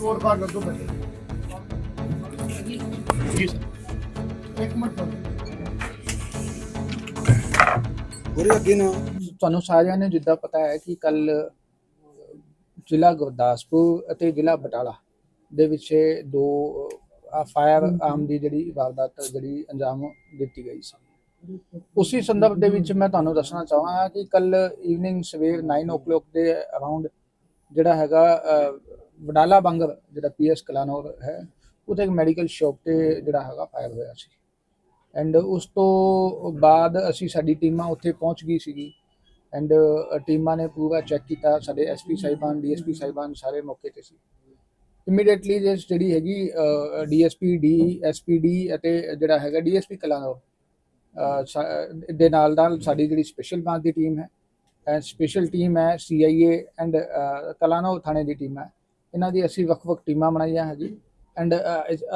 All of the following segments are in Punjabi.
ਕੋਡ ਕਾਰਡ ਲੱਦੋ ਬੱਚੇ ਜੀ ਸਰ ਇੱਕ ਮਿੰਟ। ਉਹਦੇ ਅੱਗੇ ਨਾ। ਤੁਹਾਨੂੰ ਸਾਰਿਆਂ ਨੂੰ ਜਿੱਦਾਂ ਪਤਾ ਹੈ ਕਿ ਕੱਲ ਜ਼ਿਲ੍ਹਾ ਗੁਰਦਾਸਪੁਰ ਅਤੇ ਜ਼ਿਲ੍ਹਾ ਬਟਾਲਾ ਦੇ ਵਿੱਚ ਦੋ ਫਾਇਰ ਆਰਮ ਦੀ ਜਿਹੜੀ ਵਾਰਦਾਤ ਜਿਹੜੀ ਅੰਜਾਮ ਦਿੱਤੀ ਗਈ ਸੀ। ਉਸੇ ਸੰਦਰਭ ਦੇ ਵਿੱਚ ਮੈਂ ਤੁਹਾਨੂੰ ਦੱਸਣਾ ਚਾਹਾਂਗਾ ਕਿ ਕੱਲ ਈਵਨਿੰਗ ਸਵੇਰ 9:00 ਦੇ ਅਰਾਊਂਡ ਜਿਹੜਾ ਹੈਗਾ ਵਡਾਲਾ ਬਡਾਲਾ ਬੰਗਰ ਜਿਹੜਾ ਪੀਐਸ ਕਲਾਨੌਰ ਹੈ ਉੱਥੇ ਇੱਕ ਮੈਡੀਕਲ ਸ਼ਾਪ ਤੇ ਜਿਹੜਾ ਹੈਗਾ ਫਾਇਰ ਹੋਇਆ ਸੀ। ਐਂਡ ਉਸ ਤੋਂ ਬਾਅਦ ਅਸੀਂ ਸਾਡੀ ਟੀਮਾਂ ਉੱਥੇ ਪਹੁੰਚ ਗਈ ਸੀਗੀ। ਐਂਡ ਟੀਮਾਂ ਨੇ ਪੂਰਾ ਚੈੱਕ ਕੀਤਾ ਸਾਡੇ ਐਸਪੀ ਸਾਹਿਬਾਨ ਡੀਐਸਪੀ ਸਾਹਿਬਾਨ ਸਾਰੇ ਮੌਕੇ ਤੇ ਸੀ। ਇਮੀਡੀਏਟਲੀ ਜਿਹੜੀ ਹੈਗੀ ਡੀਐਸਪੀ ਡੀ ਐਸਪੀਡੀ ਅਤੇ ਜਿਹੜਾ ਹੈਗਾ ਡੀਐਸਪੀ ਕਲਾਨੌਰ ਅਹ, ਸਾ- ਦੇ ਨਾਲ ਨਾਲ ਸਾਡੀ ਜਿਹੜੀ ਸਪੈਸ਼ਲ ਬ੍ਰਾਂਚ ਦੀ ਟੀਮ ਹੈ। ਐਂਡ ਸਪੈਸ਼ਲ ਟੀਮ ਹੈ ਸੀਆਈਏ ਐਂਡ ਕਲਾਨੌਰ ਥਾਣੇ ਦੀ ਟੀਮ ਹੈ। ਇਹਨਾਂ ਦੀ ਅਸੀਂ ਵੱਖ-ਵੱਖ ਟੀਮਾਂ ਬਣਾਈਆਂ ਹੈਗੀ ਐਂਡ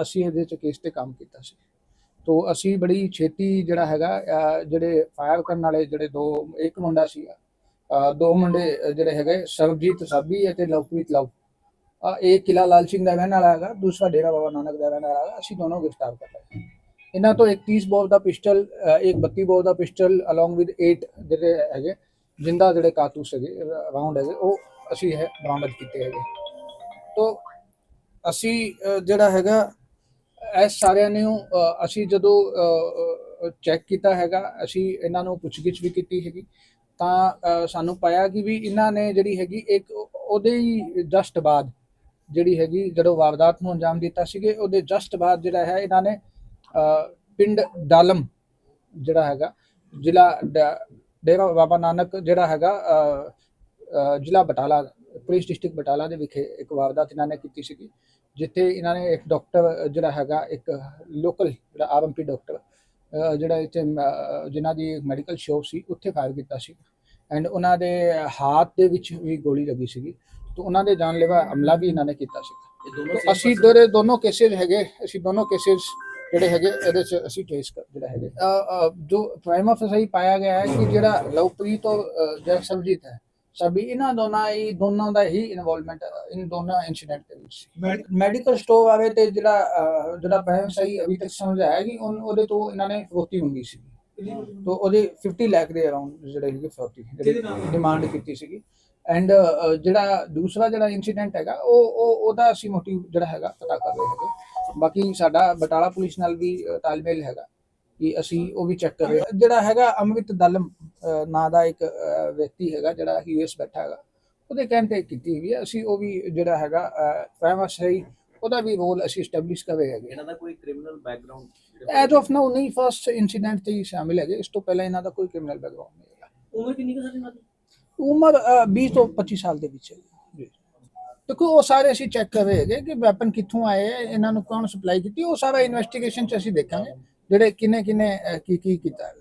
ਅਸੀਂ ਇਹਦੇ ਚ ਕੇਸ ਤੇ ਕੰਮ ਕੀਤਾ ਸੀ। ਤੋ ਅਸੀਂ ਬੜੀ ਛੇਤੀ ਜਿਹੜਾ ਹੈਗਾ ਜਿਹੜੇ ਫਾਇਰ ਕਰਨ ਵਾਲੇ ਜਿਹੜੇ ਦੋ, ਇੱਕ ਮੁੰਡਾ ਸੀਗਾ ਦੋ ਮੁੰਡੇ ਜਿਹੜੇ ਹੈਗੇ, ਸਰਬਜੀਤ ਸਾਬੀ ਅਤੇ ਲਵਪ੍ਰੀਤ ਲਵ। ਇਹ ਕਿਲਾ ਲਾਲ ਸਿੰਘ ਦਾ ਰਹਿਣ ਵਾਲਾ ਹੈਗਾ, ਦੂਸਰਾ ਡੇਰਾ ਬਾਬਾ ਨਾਨਕ ਦਾ ਰਹਿਣ ਵਾਲਾ ਹੈਗਾ, ਅਸੀਂ ਦੋਨੋਂ ਗ੍ਰਿਫਤਾਰ ਕਰ ਲਏ ਇਹਨਾਂ ਤੋਂ ਇੱਕ 30 ਬੋਰ ਦਾ ਪਿਸਟਲ ਇੱਕ 32 ਬੋਰ ਦਾ ਪਿਸਟਲ ਅਲੋਂਗ ਵਿਦ 8 ਜਿਹੜੇ ਹੈਗੇ, ਜਿੰਦਾ ਜਿਹੜੇ ਕਾਰਤੂਸ ਹੈਗੇ ਰਾਉਂਡ ਹੈਗੇ, ਉਹ ਅਸੀਂ ਹੈ ਬਰਾਮਦ ਕੀਤੇ ਹੈਗੇ। ਅਸੀਂ ਜਿਹੜਾ ਹੈਗਾ ਇਹ ਸਾਰਿਆਂ ਨੂੰ ਅਸੀਂ ਜਦੋਂ ਚੈੱਕ ਕੀਤਾ ਹੈਗਾ ਅਸੀਂ ਇਹਨਾਂ ਨੂੰ ਪੁੱਛਗਿੱਛ ਵੀ ਕੀਤੀ ਹੈਗੀ। ਤਾਂ ਸਾਨੂੰ ਪਾਇਆ ਕਿ ਵੀ ਇਹਨਾਂ ਨੇ ਜਿਹੜੀ ਹੈਗੀ ਇੱਕ ਉਹਦੇ ਹੀ ਜਸਟ ਬਾਅਦ ਜਿਹੜੀ ਹੈਗੀ ਜਦੋਂ ਵਾਰਦਾਤ ਨੂੰ ਅੰਜਾਮ ਦਿੱਤਾ ਸੀਗੇ ਉਹਦੇ ਜਸਟ ਬਾਅਦ ਜਿਹੜਾ ਹੈ ਇਹਨਾਂ ਨੇ ਅਹ, ਪਿੰਡ ਡਾਲਮ ਜਿਹੜਾ ਹੈਗਾ ਜ਼ਿਲ੍ਹਾ ਡੇਰਾ ਬਾਬਾ ਨਾਨਕ ਜਿਹੜਾ ਹੈਗਾ ਅਹ, ਅਹ, ਜ਼ਿਲ੍ਹਾ ਬਟਾਲਾ ਪੁਲਿਸ ਡਿਸਟ੍ਰਿਕਟ ਬਟਾਲਾ ਦੇ ਵਿਖੇ ਇੱਕ ਵਾਰਦਾਤ ਇਹਨਾਂ ਨੇ ਕੀਤੀ ਸੀਗੀ ਜਿੱਥੇ ਇਹਨਾਂ ਨੇ ਇੱਕ ਡਾਕਟਰ ਜਿਹੜਾ ਹੈਗਾ ਇੱਕ ਲੋਕਲ ਜਿਹੜਾ ਆਰਐਮਪੀ ਡਾਕਟਰ ਜਿਹੜਾ ਇੱਥੇ ਜਿਨ੍ਹਾਂ ਦੀ ਮੈਡੀਕਲ ਸ਼ਾਪ ਸੀ ਉੱਥੇ ਫਾਇਰ ਕੀਤਾ ਸੀ। ਐਂਡ ਉਹਨਾਂ ਦੇ ਹੱਥ ਦੇ ਵਿੱਚ ਵੀ ਗੋਲੀ ਲੱਗੀ ਸੀਗੀ। ਤੇ ਉਹਨਾਂ ਦੇ ਜਾਨਲੇਵਾ ਹਮਲਾ ਵੀ ਇਹਨਾਂ ਨੇ ਕੀਤਾ ਸੀ। ਅਸੀਂ ਦੋਰੇ ਦੋਨੋਂ ਕੇਸਿਸ ਹੈਗੇ। ਅਸੀਂ ਦੋਨੋਂ ਕੇਸਿਸ ਜਿਹੜੇ ਹੈਗੇ ਇਹਦੇ ਚ ਅਸੀਂ ਕੇਸ ਜਿਹੜਾ ਹੈਗੇ। ਜੋ ਪ੍ਰਾਈਮ ਆਫ ਸਹੀ ਪਾਇਆ ਗਿਆ ਹੈ ਕਿ ਜਿਹੜਾ ਲਵਪ੍ਰੀਤ ਔਰ ਸਰਬਜੀਤ ਹੈ। ਸਭੀ ਇਹਨਾਂ ਦੋਨਾਂ ਹੀ ਦੋਨਾਂ ਦਾ ਹੀ ਇਨਵੋਲਵਮੈਂਟ ਇਨ ਦੋਨਾਂ ਇਨਸੀਡੈਂਟ ਦੇ ਵਿੱਚ ਮੈਡੀਕਲ ਸਟੋਰ ਆਵੇ ਤੇ ਜਿਹੜਾ ਜਿਹੜਾ ਪ੍ਰਾਈਮ ਸਹੀ ਅਭੀ ਤੱਕ ਸਮਝ ਆਇਆ ਕਿ ਉਹਦੇ ਤੋਂ ਇਹਨਾਂ ਨੇ ਫਰੋਤੀ ਮੰਗੀ ਸੀ। ਤੋ ਉਹਦੇ 50 ਲੱਖ ਦੇ ਅਰਾਊਂਡ ਜਿਹੜੇ ਹੈਗੇ ਫਰੋਤੀ ਡਿਮਾਂਡ ਕੀਤੀ ਸੀਗੀ। ਐਂਡ ਜਿਹੜਾ ਦੂਸਰਾ ਜਿਹੜਾ ਇਨਸੀਡੈਂਟ ਹੈਗਾ ਉਹ ਉਹ ਉਹਦਾ ਅਸੀਂ ਮੋਟਿਵ ਜਿਹੜਾ ਹੈਗਾ ਪਤਾ ਕਰ ਰਹੇ ਹੈਗੇ। ਬਾਕੀ ਸਾਡਾ ਬਟਾਲਾ ਪੁਲਿਸ ਨਾਲ ਵੀ ਤਾਲਮੇਲ ਹੈਗਾ। ਕਿ ਅਸੀਂ ਉਹ ਵੀ ਚੈੱਕ ਕਰ। ਰਹੇ। ਜਿਹੜਾ ਹੈਗਾ ਅਮਰਿਤ ਦਲਮ ਨਾਂ ਦਾ ਇੱਕ ਵਿਅਕਤੀ ਹੈਗਾ ਜਿਹੜਾ ਯੂਐਸ ਬੈਠਾ ਹੈਗਾ। ਉਹਦੇ ਕਹਿਣ ਤੇ ਕੀਤੀ ਹੋਈ ਹੈ ਅਸੀਂ ਉਹ ਵੀ ਜਿਹੜਾ ਹੈਗਾ ਫੇਮਸ ਹੈ ਉਹਦਾ ਵੀ ਰੋਲ ਅਸੀਂ ਸਟੈਬਲਿਸ਼ ਕਰ ਰਹੇ ਹੈਗੇ। ਇਹਨਾਂ ਦਾ ਕੋਈ criminal background as of now ਨਹੀਂ ਫਸਟ ਇਨਸੀਡੈਂਟ ਤੇ ਹੀ ਸ਼ਾਮਿਲ ਹੈਗੇ। ਇਸ ਤੋਂ ਪਹਿਲਾਂ ਇਹਨਾਂ ਦਾ ਕੋਈ ਕ੍ਰਿਮੀਨਲ ਬੈਕਗ੍ਰਾਉਂਡ ਨਹੀਂ ਹੈਗਾ। ਉਮਰ ਕਿੰਨੀ ਕੁ ਸਰ ਇਹਨਾਂ ਦੀ? ਉਮਰ ਅ, 20 ਤੋਂ 25 ਸਾਲ ਦੇ ਵਿੱਚ ਹੈ ਜੀ। ਦੇਖੋ ਉਹ ਸਾਰੇ ਅਸੀਂ ਚੈੱਕ ਕਰ ਰਹੇ ਹੈਗੇ ਕਿ ਵੈਪਨ ਕਿੱਥੋਂ ਆਏ ਹੈ ਇਹਨਾਂ ਨੂੰ ਕੌਣ ਸਪਲਾਈ ਕੀਤੀ ਉਹ ਸਾਰਾ ਇਨਵੈਸਟੀਗੇਸ਼ਨ ਚ ਅਸੀਂ ਦੇਖਾਂਗੇ। ਜਿਹੜੇ ਕਿਨੇ ਕਿਨੇ ਕੀ ਕੀ ਕੀਤਾ ਹੈ?